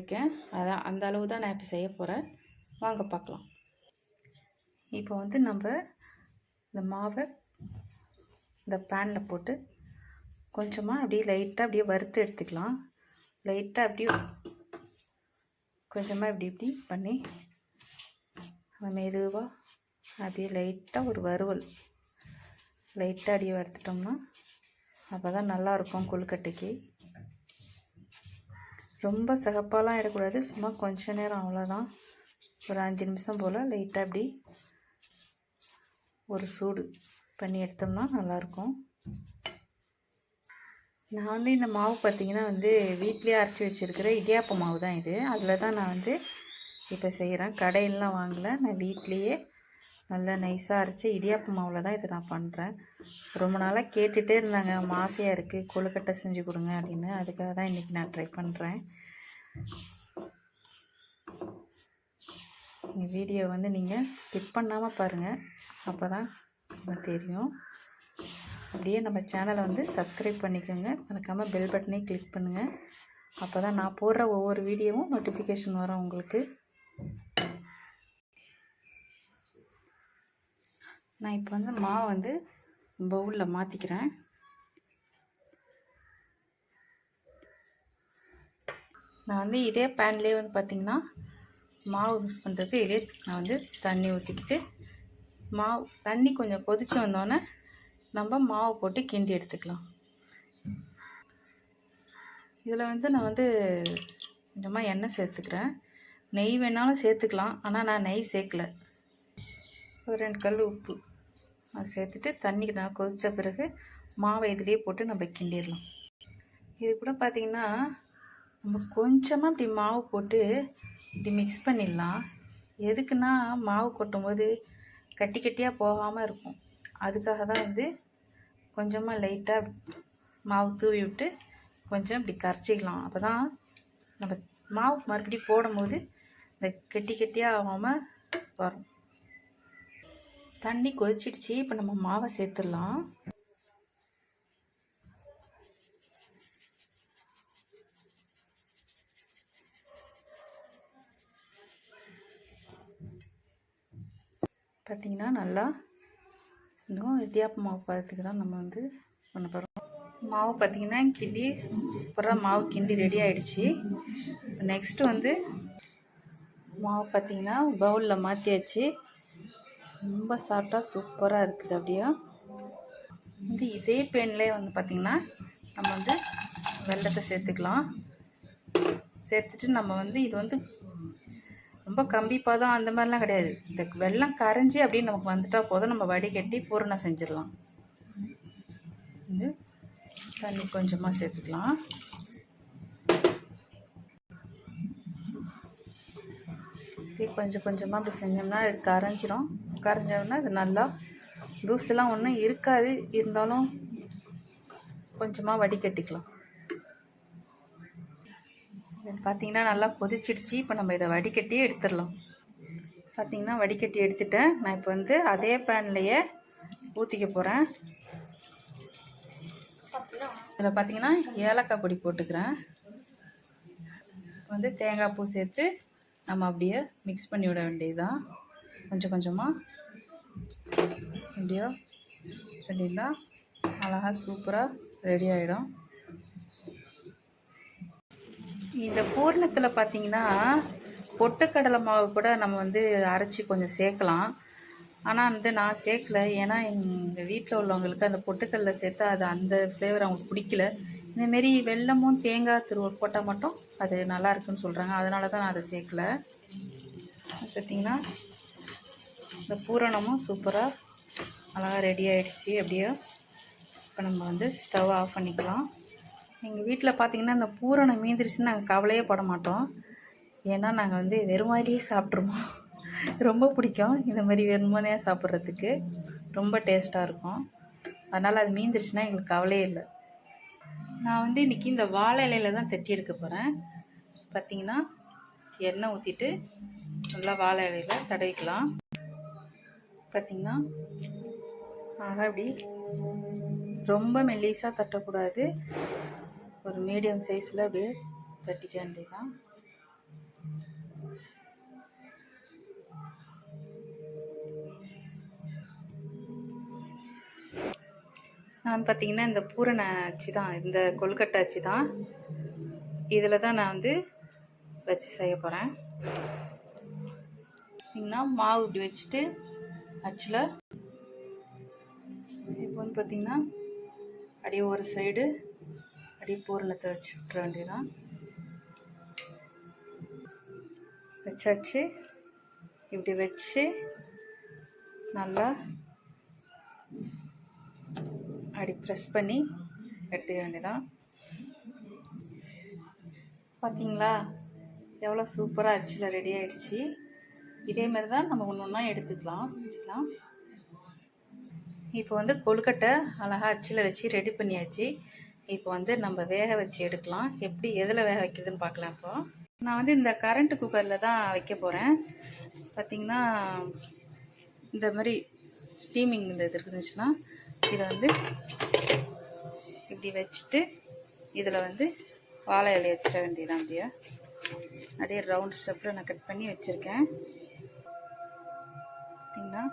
இருக்கேன். அதான் அந்த அளவு தான் நான் இப்போ செய்ய போகிறேன் வாங்க பார்க்கலாம் இப்போ வந்து நம்ம இந்த மாவை இந்த பேனில் போட்டு கொஞ்சமாக அப்படியே லைட்டாக அப்படியே வறுத்து எடுத்துக்கலாம். லைட்டாக அப்படியே கொஞ்சமாக இப்படி இப்படி பண்ணி மெதுவாக அப்படியே லைட்டாக ஒரு வறுவல். லைட்டாக அப்படியே வறுத்துட்டோம்னா அப்போ தான் நல்லாயிருக்கும் கொழுக்கட்டைக்கு. ரொம்ப சிகப்பாலாம் ஆகிடக்கூடாது சும்மா கொஞ்ச நேரம் அவ்வளோதான். ஒரு அஞ்சு நிமிஷம் போல் லைட்டாக அப்படி ஒரு சூடு பண்ணி எடுத்தோம்னா நல்லாயிருக்கும். நான் வந்து இந்த மாவு பார்த்திங்கன்னா வந்து வீட்லேயே அரைச்சி வச்சுருக்கிற இடியாப்ப மாவு தான் இது. அதில் தான் நான் வந்து இப்போ செய்கிறேன் கடையிலலாம் வாங்கலை. நான் வீட்லேயே நல்லா நைஸாக அரைச்சி இடியாப்பம் மாவில் தான் இதை நான் பண்ணுறேன் ரொம்ப நாளாக கேட்டுகிட்டே இருந்தாங்க. மாசையாக இருக்குது கொழுக்கட்டை செஞ்சு கொடுங்க அப்படின்னு. அதுக்காக தான் இன்றைக்கி நான் ட்ரை பண்ணுறேன் இந்த வீடியோ வந்து நீங்கள் ஸ்கிப் பண்ணாமல் பாருங்கள் அப்போ தான் தெரியும். அப்படியே நம்ம சேனலை வந்து சப்ஸ்கிரைப் பண்ணிக்கோங்க. மறக்காமல் பெல் பட்டனையும் கிளிக் பண்ணுங்கள் அப்போ தான் நான் போடுற ஒவ்வொரு வீடியோவும் நோட்டிஃபிகேஷன் வரும் உங்களுக்கு. நான் இப்போ வந்து மாவு வந்து பவுலில் மாற்றிக்கிறேன் நான் வந்து இதே பேன்லேயே வந்து பார்த்திங்கன்னா மாவு மிக்ஸ் பண்ணுறதுக்கு இதே நான் வந்து தண்ணி ஊற்றிக்கிட்டு மாவு தண்ணி கொஞ்சம் கொதித்து வந்தோடனே நம்ம மாவு போட்டு கிண்டி எடுத்துக்கலாம். இதில் வந்து நான் வந்து கொஞ்சமாக எண்ணெய் சேர்த்துக்கிறேன். நெய் வேணாலும் சேர்த்துக்கலாம் ஆனால் நான் நெய் சேர்க்கல. ஒரு ரெண்டு கல் உப்பு. அது சேர்த்துட்டு தண்ணிக்கு நான் கொதித்த பிறகு மாவை இதிலே போட்டு நம்ம கிண்டிடலாம். இது கூட பார்த்திங்கன்னா நம்ம கொஞ்சமாக இப்படி மாவு போட்டு இப்படி மிக்ஸ் பண்ணிடலாம். எதுக்குன்னா மாவு கொட்டும்போது கட்டி கட்டியாக போகாமல் இருக்கும். அதுக்காக தான் வந்து கொஞ்சமாக லைட்டாக மாவு தூவி விட்டு கொஞ்சம் இப்படி கரைச்சிக்கலாம். அப்போ தான் நம்ம மாவு மறுபடியும் போடும்போது இந்த கெட்டி கெட்டியாக ஆகாமல் வரும். தண்ணி கொதிச்சிடுச்சு. இப்போ நம்ம மாவை சேர்த்துடலாம். பார்த்திங்கன்னா நல்லா இன்னும் இடியாப்ப மாவு பதத்துக்கு தான் நம்ம வந்து பண்ண போகிறோம் மாவு பார்த்திங்கன்னா கிண்டி சூப்பராக மாவு கிண்டி ரெடி ஆகிடுச்சி நெக்ஸ்ட்டு வந்து மாவு பார்த்திங்கன்னா பவுலில் மாற்றியாச்சு ரொம்ப சாஃப்டாக சூப்பராக இருக்குது அப்படியே. வந்து இதே பேன்லேயே வந்து பார்த்திங்கன்னா நம்ம வந்து வெள்ளத்தை சேர்த்துக்கலாம். சேர்த்துட்டு நம்ம வந்து இது வந்து ரொம்ப கம்பி பதம் அந்த மாதிரிலாம் கிடையாது. இந்த வெள்ளம் கரைஞ்சி அப்படியே நமக்கு வந்துட்டால் போதும். நம்ம வடிகட்டி பூரணம் செஞ்சிடலாம். வந்து தண்ணி கொஞ்சமாக சேர்த்துக்கலாம். கொஞ்சம் கொஞ்சமாக அப்படி செஞ்சோம்னா இது கரைஞ்சிரும். கரைஞ்சோம்னா இது நல்லா தூசெல்லாம் ஒன்றும் இருக்காது. இருந்தாலும் கொஞ்சமாக வடிகட்டிக்கலாம் பார்த்திங்கன்னா பார்த்தீங்கன்னா நல்லா கொதிச்சிடுச்சு. இப்போ நம்ம இதை வடிகட்டியே எடுத்துடலாம். பார்த்திங்கன்னா வடிகட்டி எடுத்துட்டேன். நான் இப்போ வந்து அதே பேன்லேயே ஊற்றிக்க போகிறேன் இதில் பார்த்தீங்கன்னா ஏலக்காய் பொடி போட்டுக்கிறேன். வந்து தேங்காய் பூ சேர்த்து நம்ம அப்படியே மிக்ஸ் பண்ணி விட வேண்டியதுதான். கொஞ்சம் கொஞ்சமாக அப்படியோ? பண்ணியிருந்தால் அழகாக சூப்பராக ரெடி ஆகிடும் இந்த பூர்ணத்தில் பார்த்தீங்கன்னா பொட்டுக்கடலை மாவு கூட நம்ம வந்து அரைச்சி கொஞ்சம் சேர்க்கலாம். ஆனால் வந்து நான் சேர்க்கல. ஏன்னா எங்கள் வீட்டில் உள்ளவங்களுக்கு அந்த பொட்டுக்கடலை சேர்த்தா அது அந்த ஃப்ளேவர் அவங்களுக்கு பிடிக்கல. இந்தமாரி வெல்லமும் தேங்காய் திருவள் போட்டால் மட்டும் அது நல்லா இருக்குன்னு சொல்கிறாங்க அதனால தான் நான் அதை சேர்க்கல. பார்த்தீங்கன்னா இந்த பூரணமும் சூப்பராக அழகாக ரெடி ஆகிடுச்சு அப்படியே இப்போ நம்ம வந்து ஸ்டவ் ஆஃப் பண்ணிக்கலாம். எங்கள் வீட்டில் பார்த்திங்கன்னா இந்த பூரணம் மீந்திருச்சுன்னு நாங்கள் கவலையே பட மாட்டோம். ஏன்னா நாங்கள் வந்து வெறுமாயிலேயே சாப்பிட்ருவோம் ரொம்ப பிடிக்கும். இந்த மாதிரி வெறுமனையாக சாப்பிட்றதுக்கு. ரொம்ப டேஸ்ட்டாக இருக்கும். அதனால் அது மீந்துருச்சுன்னா எங்களுக்கு கவலையே இல்லை. நான் வந்து இன்றைக்கி இந்த வாழை இலையில தான் தட்டி எடுக்க போகிறேன் பார்த்திங்கன்னா எண்ணெய் ஊற்றிட்டு நல்லா வாழை இலையில் தடவிக்கலாம். பார்த்திங்கன்னா அழகாக அப்படி ரொம்ப மெல்லிஸாக தட்டக்கூடாது. ஒரு மீடியம் சைஸில் அப்படியே தட்டிக்க வேண்டியதான் நான் பார்த்திங்கன்னா இந்த பூரண அச்சு தான் இந்த கொல்கட்டை அச்சு தான் இதில் தான் நான் வந்து வச்சு செய்ய போகிறேன் மாவு இப்படி வச்சுட்டு அச்சில் இப்போ வந்து பார்த்தீங்கன்னா அப்படியே ஒரு சைடு அப்படியே பூரணத்தை வச்சு விட்ற வேண்டியதான் வச்சாச்சு. இப்படி வச்சு நல்லா அப்படி ப்ரெஸ் பண்ணி எடுத்துக்க வேண்டியதான் பார்த்தீங்களா எவ்வளோ சூப்பராக அச்சில் ரெடி ஆகிடுச்சி இதே மாதிரி தான் நம்ம ஒன்று ஒன்றா எடுத்துக்கலாம். செஞ்சுக்கலாம் இப்போ வந்து கொழுக்கட்டை அழகாக அச்சில் வச்சு ரெடி பண்ணியாச்சு. இப்போ வந்து நம்ம வேக வச்சு எடுக்கலாம். எப்படி எதில் வேக வைக்கிறதுன்னு பார்க்கலாம் இப்போ. நான் வந்து இந்த கரண்ட் குக்கரில் தான் வைக்க போகிறேன் பார்த்திங்கன்னா இந்த மாதிரி ஸ்டீமிங் இந்த இது இருந்துச்சுன்னா இதை வந்து இப்படி வச்சுட்டு இதில் வந்து வாழை இலையை வச்சிட வேண்டியதான் அப்படியே. அப்படியே ரவுண்ட் ஸ்டெப்பில் நான் கட் பண்ணி வச்சுருக்கேன். பார்த்தீங்கன்னா